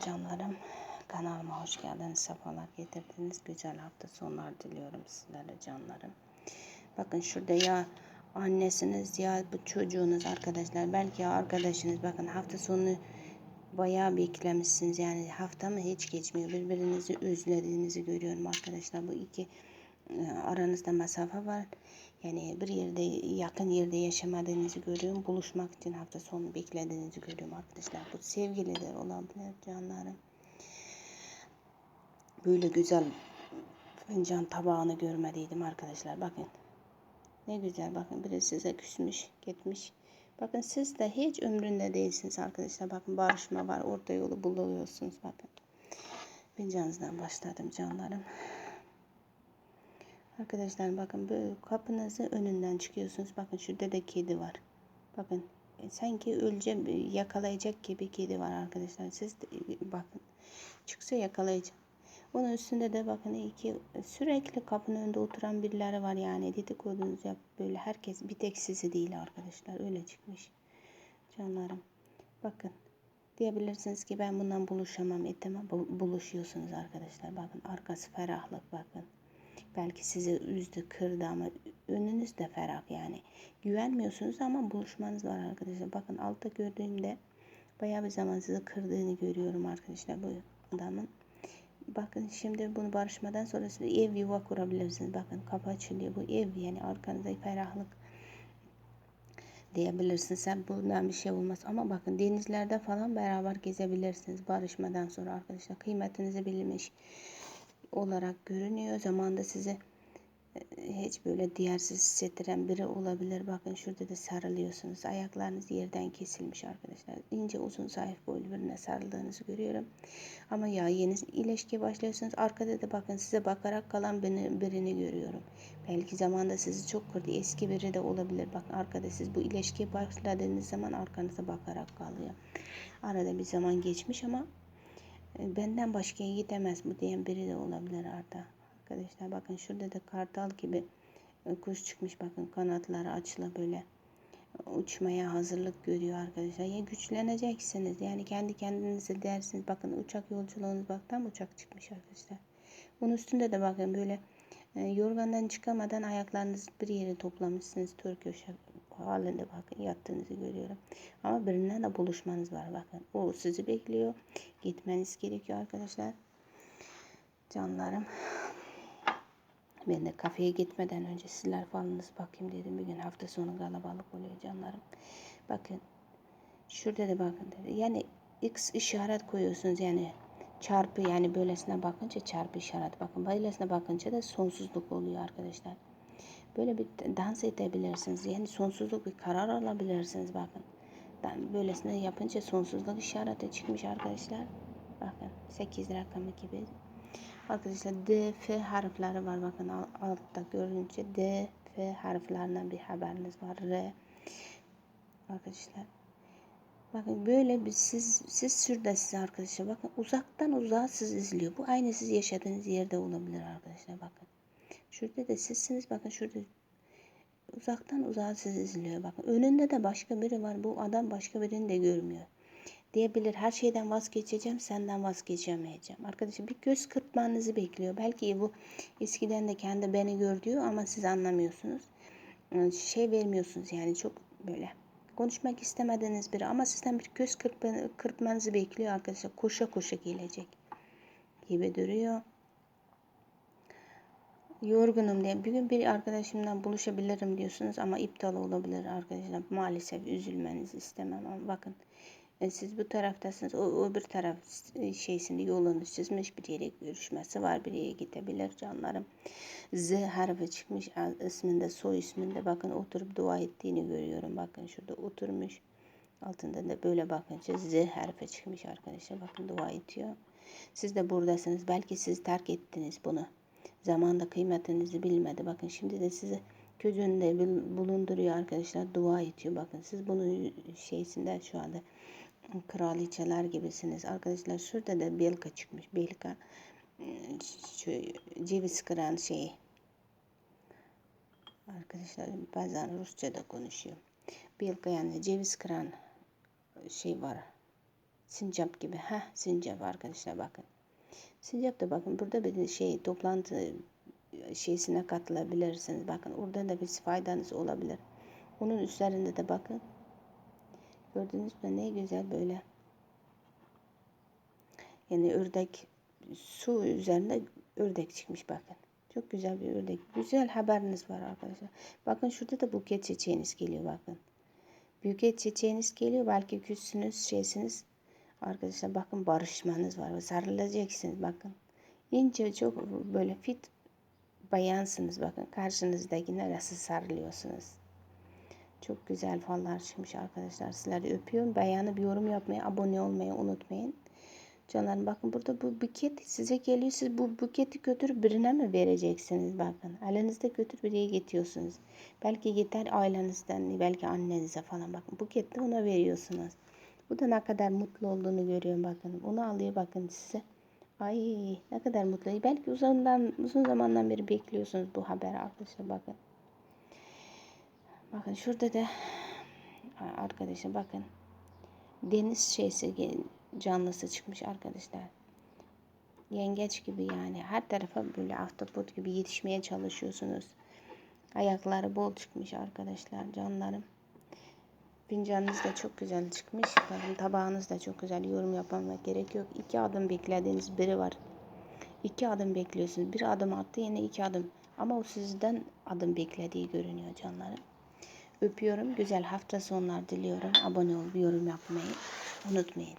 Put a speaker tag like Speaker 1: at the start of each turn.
Speaker 1: canlarım. Kanalıma hoş geldiniz. Sefalar getirdiniz. Güzel hafta sonlar diliyorum sizlere canlarım. Bakın şurada ya annesiniz ya bu çocuğunuz arkadaşlar. Belki ya arkadaşınız. Bakın hafta sonu bayağı beklemişsiniz. Yani hafta mı hiç geçmiyor. Birbirinizi özlediğinizi görüyorum arkadaşlar. Bu iki e, aranızda mesafe var. Yani bir yerde yakın yerde yaşamadığınızı görüyorum. Buluşmak için hafta sonu beklediğinizi görüyorum arkadaşlar. Bu sevgililer olabilir canlarım. Böyle güzel fincan tabağını görmediydim arkadaşlar. Bakın. Ne güzel bakın biri size küsmüş gitmiş. Bakın siz de hiç ömründe değilsiniz arkadaşlar. Bakın barışma var. Orta yolu buluyorsunuz bakın. Fincanınızdan başladım canlarım. Arkadaşlar bakın böyle kapınızın önünden çıkıyorsunuz. Bakın şurada da kedi var. Bakın e, sanki ölce yakalayacak gibi kedi var arkadaşlar. Siz de, e, bakın çıksa yakalayacak. Onun üstünde de bakın iki sürekli kapının önünde oturan birileri var yani dedikodunuz yap böyle herkes bir tek sizi değil arkadaşlar öyle çıkmış canlarım bakın diyebilirsiniz ki ben bundan buluşamam etmem buluşuyorsunuz arkadaşlar bakın arkası ferahlık bakın belki sizi üzdü kırdı ama önünüz de ferah yani güvenmiyorsunuz ama buluşmanız var arkadaşlar bakın altta gördüğümde bayağı bir zaman sizi kırdığını görüyorum arkadaşlar bu adamın Bakın şimdi bunu barışmadan sonra ev yuva kurabilirsiniz. Bakın kapı açılıyor. Bu ev yani arkanızda ferahlık diyebilirsiniz. Sen bundan bir şey olmaz. Ama bakın denizlerde falan beraber gezebilirsiniz. Barışmadan sonra arkadaşlar kıymetinizi bilmiş olarak görünüyor. Zamanda sizi hiç böyle diğersiz hissettiren biri olabilir. Bakın şurada da sarılıyorsunuz. Ayaklarınız yerden kesilmiş arkadaşlar. İnce uzun zayıf boylu birine sarıldığınızı görüyorum. Ama ya yeni ilişki başlıyorsunuz. Arkada da bakın size bakarak kalan birini, birini görüyorum. Belki zamanda sizi çok kırdı. Eski biri de olabilir. Bakın arkada siz bu ilişkiye başladığınız zaman arkanıza bakarak kalıyor. Arada bir zaman geçmiş ama e, benden başkaya gidemez bu diyen biri de olabilir arada. Arkadaşlar bakın şurada da kartal gibi e, kuş çıkmış. Bakın kanatları açıla böyle uçmaya hazırlık görüyor arkadaşlar. Ya güçleneceksiniz. Yani kendi kendinize dersiniz. Bakın uçak yolculuğunuz bak tam uçak çıkmış arkadaşlar. Bunun üstünde de bakın böyle e, yorgandan çıkamadan ayaklarınızı bir yere toplamışsınız. Türk halinde bakın yattığınızı görüyorum. Ama birinden de buluşmanız var bakın. O sizi bekliyor. Gitmeniz gerekiyor arkadaşlar. Canlarım. Ben de kafeye gitmeden önce sizler falınız bakayım dedim. Bir gün hafta sonu kalabalık oluyor canlarım. Bakın. Şurada da bakın dedi. Yani x işaret koyuyorsunuz yani çarpı yani böylesine bakınca çarpı işaret bakın. Böylesine bakınca da sonsuzluk oluyor arkadaşlar. Böyle bir dans edebilirsiniz. Yani sonsuzluk bir karar alabilirsiniz bakın. Böylesine yapınca sonsuzluk işareti çıkmış arkadaşlar. Bakın 8 rakamı gibi Arkadaşlar D, F harfleri var. Bakın altta görünce D, F harflerinden bir haberiniz var. R. Arkadaşlar. Bakın böyle bir siz siz şurada size arkadaşlar bakın uzaktan uzağa siz izliyor. Bu aynı siz yaşadığınız yerde olabilir arkadaşlar bakın. Şurada da sizsiniz bakın şurada uzaktan uzağa siz izliyor bakın. Önünde de başka biri var. Bu adam başka birini de görmüyor diyebilir. Her şeyden vazgeçeceğim, senden vazgeçemeyeceğim. Arkadaşlar bir göz kırpmanızı bekliyor. Belki bu eskiden de kendi beni gördüğü ama siz anlamıyorsunuz. Ee, şey vermiyorsunuz yani çok böyle konuşmak istemediğiniz biri ama sizden bir göz kırpma, kırpmanızı bekliyor arkadaşlar. Koşa koşa gelecek gibi duruyor. Yorgunum diye bir gün bir arkadaşımdan buluşabilirim diyorsunuz ama iptal olabilir arkadaşlar. Maalesef üzülmenizi istemem ama bakın e, siz bu taraftasınız. O öbür taraf şeysinde yolunu çizmiş bir yere görüşmesi var. Bir yere gidebilir canlarım. Z harfi çıkmış isminde soy isminde bakın oturup dua ettiğini görüyorum. Bakın şurada oturmuş. Altında da böyle bakınca Z harfi çıkmış arkadaşlar. Bakın dua ediyor. Siz de buradasınız. Belki siz terk ettiniz bunu. Zamanda kıymetinizi bilmedi. Bakın şimdi de sizi göz önünde bulunduruyor arkadaşlar. Dua ediyor. Bakın siz bunu şeysinde şu anda kraliçeler gibisiniz. Arkadaşlar şurada da belka çıkmış. Belka şu ceviz kıran şey. Arkadaşlar bazen Rusça da konuşuyor. Belka yani ceviz kıran şey var. Sincap gibi. Heh, sincap arkadaşlar bakın. Sincap da bakın burada bir şey toplantı şeysine katılabilirsiniz. Bakın orada da bir faydanız olabilir. Onun üzerinde de bakın. Gördünüz mü ne güzel böyle. Yani ördek su üzerinde ördek çıkmış bakın. Çok güzel bir ördek. Güzel haberiniz var arkadaşlar. Bakın şurada da buket çiçeğiniz geliyor bakın. Buket çiçeğiniz geliyor. Belki küssünüz şeysiniz. Arkadaşlar bakın barışmanız var. Sarılacaksınız bakın. İnce çok böyle fit bayansınız bakın. Karşınızdakine nasıl sarılıyorsunuz. Çok güzel fallar çıkmış arkadaşlar. Sizleri öpüyorum. Beğenip yorum yapmayı, abone olmayı unutmayın. Canlarım bakın burada bu buket size geliyor. Siz bu buketi götürüp birine mi vereceksiniz bakın. Elinizde götür bireye getiriyorsunuz. Belki yeter ailenizden, belki annenize falan bakın. Bukette ona veriyorsunuz. Bu da ne kadar mutlu olduğunu görüyorum bakın. Onu alıyor bakın size. Ay ne kadar mutlu. Belki uzundan, uzun zamandan beri bekliyorsunuz bu haberi arkadaşlar bakın. Bakın şurada da arkadaşlar bakın. Deniz şeysi canlısı çıkmış arkadaşlar. Yengeç gibi yani her tarafa böyle ahtapot gibi yetişmeye çalışıyorsunuz. Ayakları bol çıkmış arkadaşlar canlarım. Fincanınız da çok güzel çıkmış. Bakın tabağınız da çok güzel. Yorum yapmamak gerek yok. İki adım beklediğiniz biri var. İki adım bekliyorsunuz. Bir adım attı yine iki adım. Ama o sizden adım beklediği görünüyor canlarım. Öpüyorum. Güzel hafta sonlar diliyorum. Abone ol, yorum yapmayı unutmayın.